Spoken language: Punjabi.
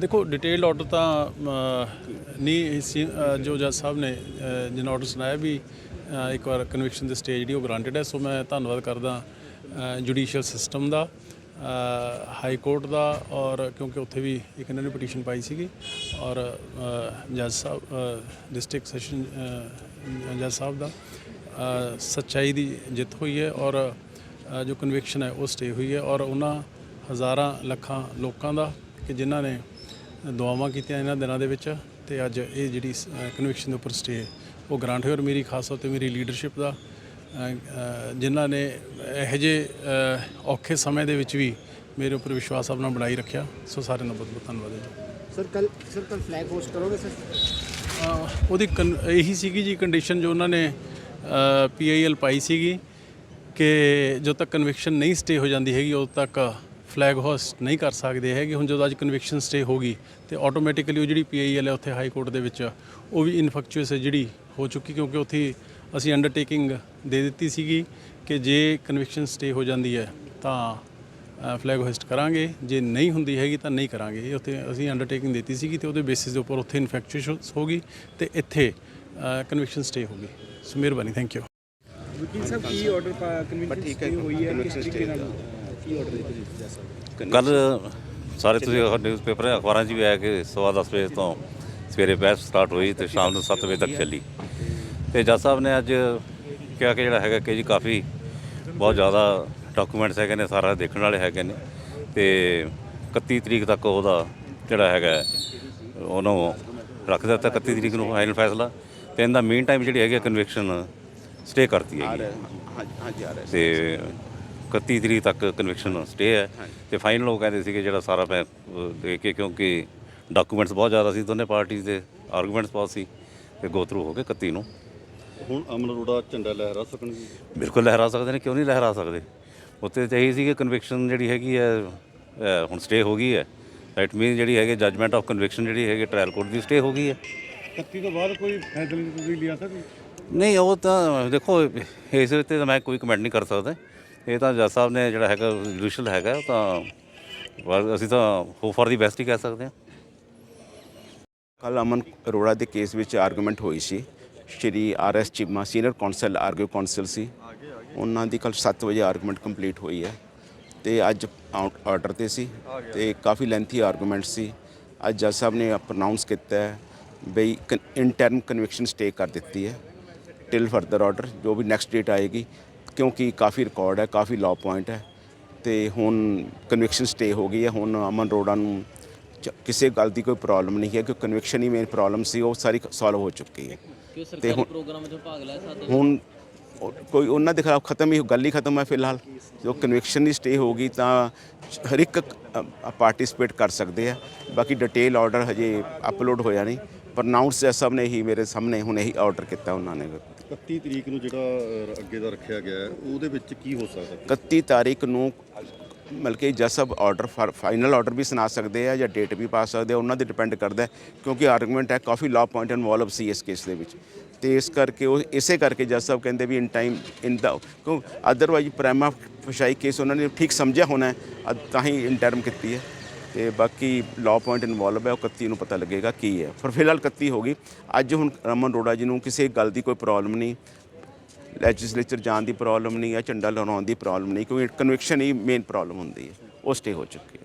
ਦੇਖੋ ਡਿਟੇਲਡ ਆਰਡਰ ਤਾਂ ਨਹੀਂ ਸੀ- ਜੋ ਜੱਜ ਸਾਹਿਬ ਨੇ ਅ, ਜਿਹਨਾਂ ਆਰਡਰ ਸੁਣਾਇਆ ਵੀ ਇੱਕ ਵਾਰ ਕਨਵਿਕਸ਼ਨ ਦੇ ਸਟੇਜ ਜਿਹੜੀ ਉਹ ਗ੍ਰਾਂਟਡ ਹੈ ਸੋ ਮੈਂ ਧੰਨਵਾਦ ਕਰਦਾ ਜੁਡੀਸ਼ੀਅਲ ਸਿਸਟਮ ਦਾ ਹਾਈ ਕੋਰਟ ਦਾ ਔਰ ਕਿਉਂਕਿ ਉੱਥੇ ਵੀ ਇੱਕ ਇਹਨਾਂ ਨੇ ਪਟੀਸ਼ਨ ਪਾਈ ਸੀਗੀ ਔਰ ਜੱਜ ਸਾਹਿਬ ਡਿਸਟ੍ਰਿਕਟ ਸੈਸ਼ਨ ਜੱਜ ਸਾਹਿਬ ਦਾ ਸੱਚਾਈ ਦੀ ਜਿੱਤ ਹੋਈ ਹੈ ਔਰ ਜੋ ਕਨਵਿਕਸ਼ਨ ਹੈ ਉਹ ਸਟੇ ਹੋਈ ਹੈ ਔਰ ਉਹਨਾਂ ਹਜ਼ਾਰਾਂ ਲੱਖਾਂ ਲੋਕਾਂ ਦਾ ਕਿ ਜਿਨ੍ਹਾਂ ਨੇ ਦੁਆਵਾਂ ਕੀਤੀਆਂ ਇਹਨਾਂ ਦਿਨਾਂ ਦੇ ਵਿੱਚ ਤੇ ਅੱਜ ਇਹ ਜਿਹੜੀ ਕਨਵਿਕਸ਼ਨ ਦੇ ਉੱਪਰ ਸਟੇ ਉਹ ਗ੍ਰਾਂਟ ਹੋਈ ਔਰ ਮੇਰੀ ਖਾਸ ਤੌਰ ਤੇ ਮੇਰੀ ਲੀਡਰਸ਼ਿਪ ਦਾ ਜਿਨ੍ਹਾਂ ਨੇ ਇਹੋ ਅ, ਔਖੇ ਸਮੇਂ ਦੇ ਵਿੱਚ ਵੀ ਮੇਰੇ ਉੱਪਰ ਵਿਸ਼ਵਾਸ ਆਪਣਾ ਬਣਾਈ ਰੱਖਿਆ। ਸੋ ਸਾਰਿਆਂ ਦਾ ਬਹੁਤ ਬਹੁਤ ਧੰਨਵਾਦ ਹੈ ਜੀ। ਸਰ ਕੱਲ ਸਰ ਕੱਲ ਫਲੈਗ ਹੋਸਟ ਕਰੋਗੇ ਸਰ? ਉਹਦੀ ਇਹੀ ਸੀਗੀ ਜੀ ਕੰਡੀਸ਼ਨ ਜੋ ਉਹਨਾਂ ਨੇ ਪੀਆਈਐਲ ਪਾਈ ਸੀਗੀ ਕਿ ਜਦੋਂ ਤੱਕ ਕਨਵਿਕਸ਼ਨ ਨਹੀਂ ਸਟੇ ਹੋ ਜਾਂਦੀ ਹੈਗੀ ਉਦੋਂ ਤੱਕ ਫਲੈਗ ਹੋਸਟ ਨਹੀਂ ਕਰ ਸਕਦੇ ਹੈਗੇ। ਹੁਣ ਜਦੋਂ ਅੱਜ ਕਨਵਿਕਸ਼ਨ ਸਟੇ ਹੋ ਗਈ ਤੇ ਆਟੋਮੈਟਿਕਲੀ ਉਹ ਜਿਹੜੀ ਪੀਆਈਐਲ ਹੈ ਉੱਥੇ ਹਾਈ ਕੋਰਟ ਦੇ ਵਿੱਚ ਉਹ ਵੀ ਇਨਫੈਕਚੁਅਸ ਹੈ ਜਿਹੜੀ ਹੋ ਚੁੱਕੀ ਕਿਉਂਕਿ ਉੱਥੇ ਅਸੀਂ ਅੰਡਰਟੇਕਿੰਗ ਦੇ ਦਿੱਤੀ ਸੀਗੀ ਕਿ ਜੇ ਕਨਵਿਕਸ਼ਨ ਸਟੇ ਹੋ ਜਾਂਦੀ ਹੈ ਤਾਂ ਫਲੈਗ ਹੋਸਟ ਕਰਾਂਗੇ। ਜੇ ਨਹੀਂ ਹੁੰਦੀ ਹੈਗੀ ਤਾਂ ਨਹੀਂ ਕਰਾਂਗੇ। ਇਹ ਉੱਥੇ ਅਸੀਂ ਅੰਡਰਟੇਕਿੰਗ ਦਿੱਤੀ ਸੀਗੀ ਤੇ ਉਹਦੇ ਬੇਸਿਸ ਦੇ ਉੱਪਰ ਉੱਥੇ ਇਨਫੈਕਚੁਅਸ ਹੋ ਗਈ ਤੇ ਇੱਥੇ ਕਨਵਿਕਸ਼ਨ ਸਟੇ ਹੋ ਗਈ। ਸੋ ਮਿਹਰਬਾਨੀ ਥੈਂਕ ਯੂ ਵਕੀਲ ਸਾਹਿਬ ਕੀ ਆਰਡਰ ਕਨਵਿਕਸ਼ਨ ਹੋਈ ਹੈ ਕਿਸ ਤਰੀਕੇ ਨਾਲ ਕੀ ਆਰਡਰ ਦਿੱਤੇ ਜੀ ਜੱਜ ਸਾਹਿਬ ਕੱਲ ਸਾਰੇ ਤੁਸੀਂ ਨਿਊਜ਼ਪੇਪਰ ਅਖਬਾਰਾਂ 'ਚ ਵੀ ਆਇਆ ਕਿ ਸਵਾ ਦਸ ਵਜੇ ਤੋਂ ਸਵੇਰੇ ਬਹਿਸ ਸਟਾਰਟ ਹੋਈ ਤੇ ਸ਼ਾਮ ਨੂੰ 7 ਵਜੇ ਤੱਕ ਚੱਲੀ। ਤੇ ਜੱਜ ਸਾਹਿਬ ਨੇ ਅੱਜ ਕਿਹਾ ਕਿ ਜਿਹੜਾ ਹੈਗਾ ਕਿ ਜੀ ਕਾਫੀ ਬਹੁਤ ਜ਼ਿਆਦਾ ਡਾਕੂਮੈਂਟਸ ਹੈਗੇ ਨੇ ਸਾਰਾ ਦੇਖਣ ਵਾਲੇ ਹੈਗੇ ਨੇ ਤੇ 31 ਤਰੀਕ ਤੱਕ ਉਹਦਾ ਜਿਹੜਾ ਹੈਗਾ ਉਹਨੂੰ ਰੱਖ ਦਿੱਤਾ 31 ਤਰੀਕ ਨੂੰ ਫਾਈਨਲ ਫੈਸਲਾ ਤੇ ਇਹਦਾ ਮੀਨ ਟਾਈਮ ਜਿਹੜੀ ਹੈਗੀ ਕਨਵਿਕਸ਼ਨ ਸਟੇ ਕਰਤੀ ਹੈਗੀ। ਹਾਂਜੀ ਆ ਰਿਹਾ ਤੇ 31 ਤਰੀਕ ਤੱਕ ਕਨਵਿਕਸ਼ਨ ਸਟੇ ਹੈ। ਤੇ ਫਾਈਨਲ ਉਹ ਕਹਿੰਦੇ ਸੀ ਕਿ ਜਿਹੜਾ ਸਾਰਾ ਮੈਂ ਅਹ, ਦੇ ਕੇ ਕਿਉਂਕਿ ਡਾਕੂਮੈਂਟਸ ਬਹੁਤ ਜ਼ਿਆਦਾ ਸੀ ਦੋਨੇ ਪਾਰਟੀਆਂ ਦੇ ਆਰਗੂਮੈਂਟਸ ਬਹੁਤ ਸੀ। ਤੇ ਗੋ ਥਰੂ ਹੋ ਗਏ 31 ਨੂੰ। ਹੁਣ ਅਮਨ ਅਰੋੜਾ ਝੰਡਾ ਲਹਿਰਾ ਸਕਣਗੇ ਬਿਲਕੁਲ ਲਹਿਰਾ ਸਕਦੇ ਨੇ ਕਿਉਂ ਨਹੀਂ ਲਹਿਰਾ ਸਕਦੇ? ਉੱਤੇ ਤਾਂ ਇਹੀ ਸੀ ਕਿ ਕਨਵਿਕਸ਼ਨ ਜਿਹੜੀ ਹੈਗੀ ਹੈ ਅਹ, ਹੁਣ ਸਟੇ ਹੋ ਗਈ ਹੈ। ਰਾਈਟ ਮੀਨ ਜਿਹੜੀ ਹੈਗੀ ਜਜਮੈਂਟ ਆਫ ਕਨਵਿਕਸ਼ਨ ਜਿਹੜੀ ਹੈਗੀ ਟ੍ਰਾਇਲ ਕੋਰਟ ਦੀ ਸਟੇ ਹੋ ਗਈ ਹੈ। 31 ਤੋਂ ਬਾਅਦ ਕੋਈ ਫੈਸਲੇ ਤੁਸੀਂ ਲਿਆ ਸਕਦੇ ਨਹੀਂ ਉਹ ਤਾਂ ਦੇਖੋ ਇਸ ਉੱਤੇ ਤਾਂ ਮੈਂ ਕੋਈ ਕਮੈਂਟ ਨਹੀਂ ਕਰ ਸਕਦਾ। ਇਹ ਤਾਂ ਜੱਜ ਸਾਹਿਬ ਨੇ ਜਿਹੜਾ ਹੈਗਾ ਜੁਡੀਸ਼ੀਅਲ ਹੈਗਾ, ਉਹ ਤਾਂ ਬਸ ਅਸੀਂ ਤਾਂ ਹੋਪ ਫॉर ਦੀ ਬੈਸਟ ਹੀ ਕਹਿ ਸਕਦੇ ਹਾਂ। ਕੱਲ ਅਮਨ ਅਰੋੜਾ ਦੇ ਕੇਸ ਵਿੱਚ ਆਰਗੂਮੈਂਟ ਹੋਈ ਸੀ। Shri R S Cheema senior counsel argue counsel ਸੀ। ਉਹਨਾਂ ਦੀ ਕੱਲ 7 ਵਜੇ ਆਰਗੂਮੈਂਟ ਕੰਪਲੀਟ ਹੋਈ ਹੈ। ਤੇ ਅੱਜ ਆਰਡਰ ਤੇ ਸੀ। ਤੇ ਕਾਫੀ ਲੈਂਥੀ ਆਰਗੂਮੈਂਟ ਸੀ। ਅੱਜ ਜੱਜ ਸਾਹਿਬ ਨੇ ਪ੍ਰੋਨਾਂਸ ਕੀਤਾ ਹੈ ਬਈ ਟਰਮ ਕਨਵਿਕਸ਼ਨ ਸਟੇ ਕਰ ਦਿੱਤੀ ਹੈ। ਟਿਲ ਫਰਦਰ ਆਰਡਰ ਜੋ ਵੀ ਨੈਕਸਟ ਡੇਟ ਆਏਗੀ ਕਿਉਂਕਿ ਕਾਫੀ ਰਿਕਾਰਡ ਹੈ ਕਾਫੀ ਲਾਅ ਪੁਆਇੰਟ ਹੈ ਤੇ ਹੁਣ ਕਨਵਿਕਸ਼ਨ ਸਟੇ ਹੋ ਗਈ ਹੈ। ਹੁਣ ਅਮਨ ਰੋੜਾ ਨੂੰ ਚ- ਕਿਸੇ ਗੱਲ ਦੀ ਕੋਈ ਪ੍ਰੋਬਲਮ ਨਹੀਂ ਹੈ ਕਿ ਕਨਵਿਕਸ਼ਨ ਹੀ ਮੇਨ ਪ੍ਰੋਬਲਮ ਸੀ ਉਹ ਸਾਰੀ ਸੋਲਵ ਹੋ ਚੁੱਕੀ ਹੈ। ਕਿ ਉਹ ਤੇ ਸਰਕਾਰੀ ਹੁਣ- ਪ੍ਰੋਗਰਾਮ ਵਿੱਚ ਭਾਗ ਲੈ ਸਕਦੇ? ਹੁਣ ਉਹ- ਕੋਈ ਉਹਨਾਂ ਦੇ ਖਿਲਾਫ ਖਤਮ ਹੀ ਗੱਲ ਹੀ ਖਤਮ ਹੈ ਫਿਲਹਾਲ। ਜੋ ਕਨਵਿਕਸ਼ਨ ਦੀ ਸਟੇ ਹੋਗੀ ਤਾਂ ਹਰ ਇੱਕ ਪਾਰਟਿਸਿਪੇਟ ਕਰ ਸਕਦੇ ਆ ਬਾਕੀ ਡਿਟੇਲ ਆਰਡਰ ਹਜੇ ਅਪਲੋਡ ਹੋਇਆ ਨਹੀਂ ਪ੍ਰਨਾਉਂਸ ਜੱਜ ਸਾਹਿਬ ਨੇ ਹੀ ਮੇਰੇ ਸਾਹਮਣੇ ਹੁਣ ਇਹੀ ਆਰਡਰ ਕੀਤਾ ਉਹਨਾਂ ਨੇ। 31 ਤਰੀਕ ਨੂੰ ਜਿਹੜਾ ਅਹ, ਅੱਗੇ ਦਾ ਰੱਖਿਆ ਗਿਆ ਹੈ, ਉਹਦੇ ਵਿੱਚ ਕੀ ਹੋ ਸਕਦਾ? 31 ਤਾਰੀਖ ਨੂੰ ਬਲਕਿ ਜੱਜ ਸਾਹਿਬ ਆਰਡਰ ਫਾਈਨਲ ਆਰਡਰ ਵੀ ਸੁਣਾ ਸਕਦੇ ਆ ਜਾਂ ਡੇਟ ਵੀ ਪਾ ਸਕਦੇ ਆ ਉਹਨਾਂ ਤੇ ਡਿਪੈਂਡ ਕਰਦਾ ਹੈ ਕਿਉਂਕਿ ਆਰਗੂਮੈਂਟ ਹੈ ਕਾਫੀ ਲਾਅ ਪੁਆਇੰਟ ਇਨਵੋਲਵ ਸੀ ਇਸ ਕੇਸ ਦੇ ਵਿੱਚ। ਤੇ ਇਸ ਕਰਕੇ ਉਹ ਇਸੇ ਕਰਕੇ ਜੱਜ ਸਾਹਿਬ ਕਹਿੰਦੇ ਵੀ ਇਨ ਟਾਈਮ ਇਨ ਦਾ ਕਿਉਂ ਅਦਰਵਾਈਜ਼ ਪ੍ਰਾਈਮਾ ਫਸ਼ਾਈ ਕੇਸ ਉਹਨਾਂ ਨੇ ਠੀਕ ਸਮਝਿਆ ਹੋਣਾ ਹੈ, ਅ- ਤਾਂ ਹੀ ਇਨ ਟਰਮ ਕੀਤੀ ਹੈ। ਤੇ ਬਾਕੀ ਲਾਅ ਪੁਆਇੰਟ ਇਨਵੋਲਵ ਹੈ, ਉਹ 31 ਨੂੰ ਪਤਾ ਲੱਗੇਗਾ ਕੀ ਹੈ। ਪਰ ਫਿਲਹਾਲ 31 ਹੋ ਗਈ। ਅੱਜ ਹੁਣ ਰਮਨ ਰੋੜਾ ਜੀ ਨੂੰ ਕਿਸੇ ਗੱਲ ਦੀ ਕੋਈ ਪ੍ਰੋਬਲਮ ਨਹੀਂ ਲੈਜਿਸਲੇਚਰ ਜਾਣ ਦੀ ਪ੍ਰੋਬਲਮ ਨਹੀਂ ਹੈ ਝੰਡਾ ਲਹਿਰਾਉਣ ਦੀ ਪ੍ਰੋਬਲਮ ਨਹੀਂ, ਕਿਉਂਕਿ ਕਨਵਿਕਸ਼ਨ ਹੀ ਮੇਨ ਪ੍ਰੋਬਲਮ ਹੁੰਦੀ ਹੈ। ਉਹ ਸਟੇ ਹੋ ਚੁੱਕੀ